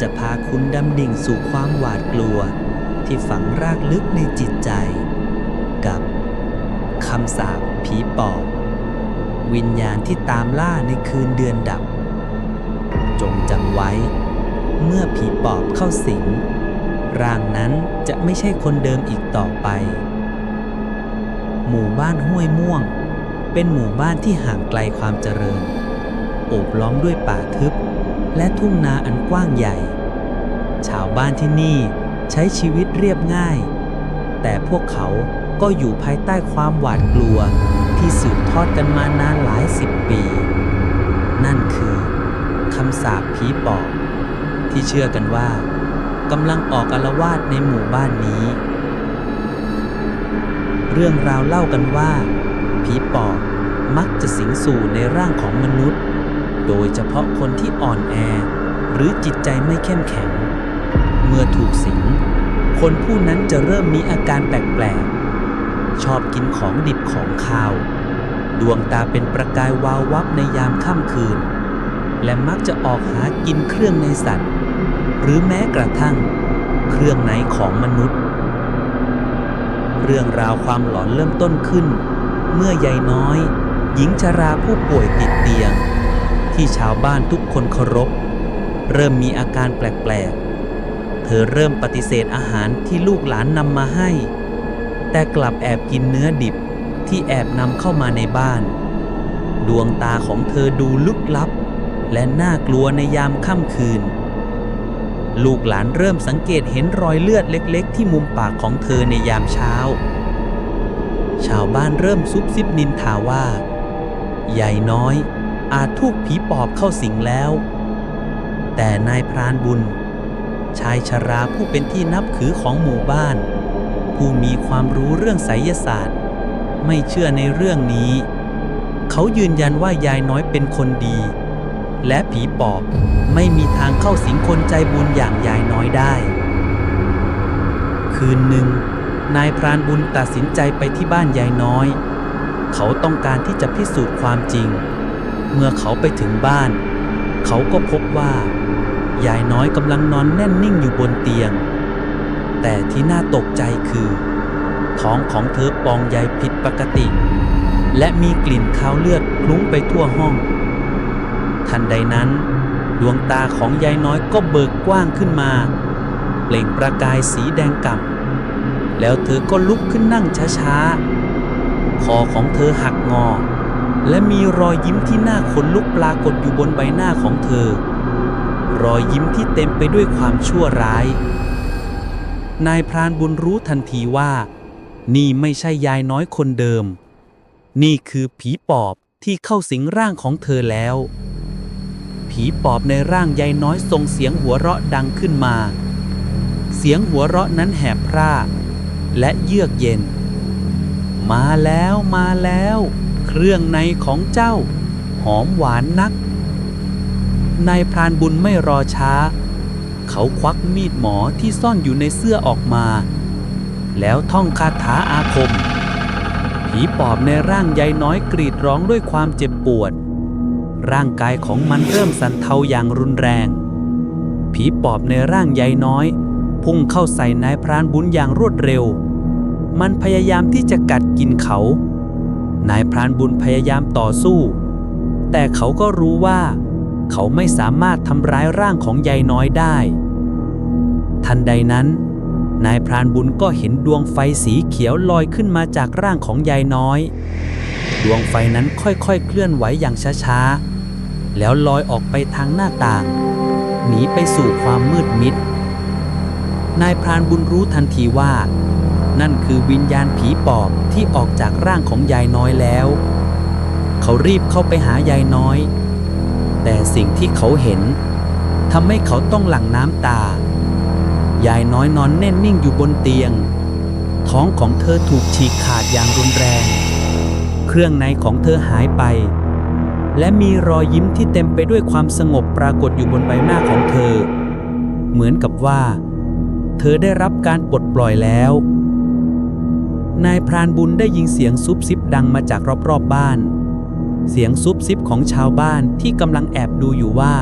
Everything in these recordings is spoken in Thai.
จะพาคุณดำดิ่งสู่ความหวาดกลัว ที่ฝังรากลึกในจิตใจ กับคำสาปผีปอบ วิญญาณที่ตามล่าในคืนเดือนดับ จงจำไว้ เมื่อผีปอบเข้าสิงร่างนั้นจะไม่ใช่คนเดิมอีกต่อไป หมู่บ้านห้วยม่วง เป็นหมู่บ้านที่ห่างไกลความเจริญ โอบล้อมด้วยป่าทึบ และทุ่งนาอันกว้างใหญ่ ชาวบ้านที่นี่ใช้ชีวิตเรียบง่าย แต่พวกเขาก็อยู่ภายใต้ความหวาดกลัวที่สืบทอดกันมานานหลายสิบปี นั่นคือคำสาปผีปอบที่เชื่อกันว่ากำลังออกอาละวาดในหมู่บ้านนี้ เรื่องราวเล่ากันว่า ผีปอบมักจะสิงสู่ในร่างของมนุษย์ โดยเฉพาะคนที่อ่อนแอ หรือจิตใจไม่เข้มแข็ง เมื่อถูกสิง คนผู้นั้นจะเริ่มมีอาการแปลกๆ ชอบกินของดิบของคาว ดวงตาเป็นประกายวาววับในยามค่ำคืน และมักจะออกหากินเครื่องในสัตว์ หรือแม้กระทั่ง เครื่องในของมนุษย์ เรื่องราวความหลอนเริ่มต้นขึ้น เมื่อยายน้อย หญิงชราผู้ป่วยติดเตียง ที่ชาวบ้านทุกคนเคารพ เริ่มมีอาการแปลกๆ เธอเริ่มปฏิเสธอาหารที่ลูกหลานนำมาให้ แต่กลับแอบกินเนื้อดิบที่แอบนำเข้ามาในบ้าน ดวงตาของเธอดูลึกลับ และน่ากลัวในยามค่ำคืน ลูกหลานเริ่มสังเกตเห็นรอยเลือดเล็กๆ ที่มุมปากของเธอในยามเช้า ชาวบ้านเริ่มซุบซิบนินทาว่า ใหญ่น้อย อาจถูกผีปอบเข้าสิงแล้ว แต่นายพรานบุญ ชายชราผู้เป็นที่นับถือของหมู่บ้าน ผู้มีความรู้เรื่องไสยศาสตร์ ไม่เชื่อในเรื่องนี้ เขายืนยันว่ายายน้อยเป็นคนดี และผีปอบไม่มีทางเข้าสิงคนใจบุญอย่างยายน้อยได้ คืนหนึ่งนายพรานบุญตัดสินใจไปที่บ้านยายน้อย เขาต้องการที่จะพิสูจน์ความจริง เมื่อเขาไปถึงบ้าน เขาก็พบว่ายายน้อยกำลังนอนแน่นนิ่งอยู่บนเตียง แต่ที่น่าตกใจคือ ท้องของเธอปองใหญ่ผิดปกติ และมีกลิ่นคาวเลือดคลุ้งไปทั่วห้อง ทันใดนั้น ดวงตาของยายน้อยก็เบิกกว้างขึ้นมา เปล่งประกายสีแดงก่ำแล้วเธอก็ลุกขึ้นนั่งช้าๆคอของเธอหักงอ และมีรอยยิ้มที่น่าขนลุกปรากฏอยู่บนใบหน้าของเธอ รอยยิ้มที่เต็มไปด้วยความชั่วร้าย นายพรานบุญรู้ทันทีว่า นี่ไม่ใช่ยายน้อยคนเดิม นี่คือผีปอบที่เข้าสิงร่างของเธอแล้ว ผีปอบในร่างยายน้อยส่งเสียงหัวเราะดังขึ้นมา เสียงหัวเราะนั้นแหบพร่าและเยือกเย็น มาแล้วมาแล้ว เครื่องในของเจ้า หอมหวานนัก นายพรานบุญไม่รอช้า เขาควักมีดหมอที่ซ่อนอยู่ในเสื้อออกมา แล้วท่องคาถาอาคม ผีปอบในร่างยายน้อยกรีดร้องด้วยความเจ็บปวด ร่างกายของมันเริ่มสั่นเทาอย่างรุนแรง ผีปอบในร่างยายน้อย พุ่งเข้าใส่นายพรานบุญอย่างรวดเร็ว มันพยายามที่จะกัดกินเขา นายพรานบุญพยายามต่อสู้ แต่เขาก็รู้ว่า เขาไม่สามารถทำร้ายร่างของยายน้อยได้ ทันใดนั้น นายพรานบุญก็เห็นดวงไฟสีเขียวลอยขึ้นมาจากร่างของยายน้อย ดวงไฟนั้นค่อยๆ เคลื่อนไหวอย่างช้าๆ แล้วลอยออกไปทางหน้าต่าง หนีไปสู่ความมืดมิดนายพรานบุญรู้ทันทีว่า นั่นคือวิญญาณผีปอบที่ออกจากร่างของยายน้อยแล้ว เขารีบเข้าไปหายายน้อย แต่สิ่งที่เขาเห็นทำให้เขาต้องหลั่งน้ำตา ยายน้อยนอนแน่นนิ่งอยู่บนเตียง ท้องของเธอถูกฉีกขาดอย่างรุนแรง เครื่องในของเธอหายไป และมีรอยยิ้มที่เต็มไปด้วยความสงบปรากฏอยู่บนใบหน้าของเธอ เหมือนกับว่า เธอได้รับการปลดปล่อยแล้ว นายพรานบุญได้ยินเสียงซุบซิบดังมาจากรอบๆบบ้าน เสียงซุบซิบของชาวบ้านที่กำลังแอบดูอยู่ว่า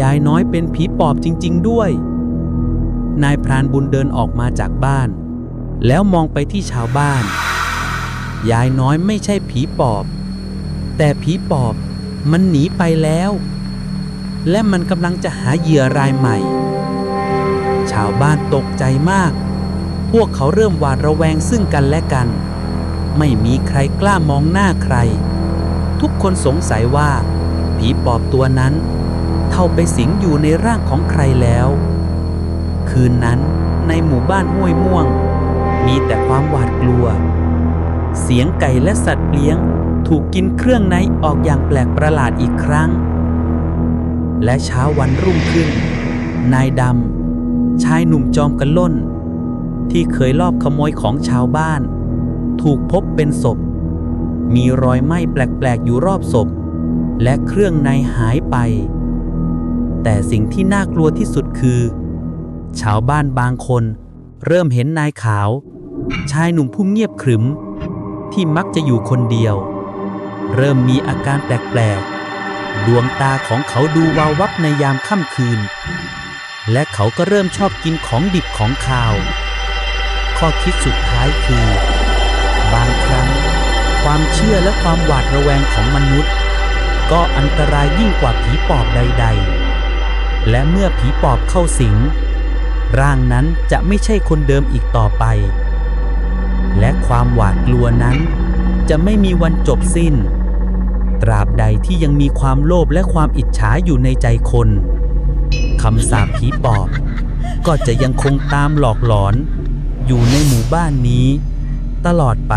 ยายน้อยเป็นผีปอบจริง ๆ ด้วย นายพรานบุญเดินออกมาจากบ้าน แล้วมองไปที่ชาวบ้าน ยายน้อยไม่ใช่ผีปอบ แต่ผีปอบมันหนีไปแล้ว และมันกำลังจะหาเหยื่อรายใหม่ ชาวบ้านตกใจมาก วกเขาเริ่มหวาดระแวงซึ่งกันและกัน ไม่มีใครกล้ามองหน้าใคร ทุกคนสงสัยว่า ผีปอบตัวนั้น เข้าไปสิงอยู่ในร่างของใครแล้ว คืนนั้นในหมู่บ้านห้วยม่วง มีแต่ความหวาดกลัว เสียงไก่และสัตว์เลี้ยงถูกกินเครื่องในออกอย่างแปลกประหลาดอีกครั้ง และเช้าวันรุ่งขึ้น นายดำชายหนุ่มจอมกันล่น ที่เคยลอบขโมยของชาวบ้าน ถูกพบเป็นศพ มีรอยไหม้แปลก ๆ อยู่รอบศพ และเครื่องในหายไป แต่สิ่งที่น่ากลัวที่สุดคือ ชาวบ้านบางคน เริ่มเห็นนายขาว ชายหนุ่มผู้เงียบขรึม ที่มักจะอยู่คนเดียว เริ่มมีอาการแปลก ๆดวงตาของเขาดูวาววับในยามค่ำคืน และเขาก็เริ่มชอบกินของดิบของคาว ข้อคิดสุดท้ายคือ บางครั้ง ความเชื่อและความหวาดระแวงของมนุษย์ ก็อันตรายยิ่งกว่าผีปอบใด ๆ และเมื่อผีปอบเข้าสิง ร่างนั้นจะไม่ใช่คนเดิมอีกต่อไป และความหวาดกลัวนั้น จะไม่มีวันจบสิ้น ตราบใดที่ยังมีความโลภและความอิจฉาอยู่ในใจคนคำสาปผีปอบ ก็จะยังคงตามหลอกหลอน อยู่ในหมู่บ้านนี้ ตลอดไป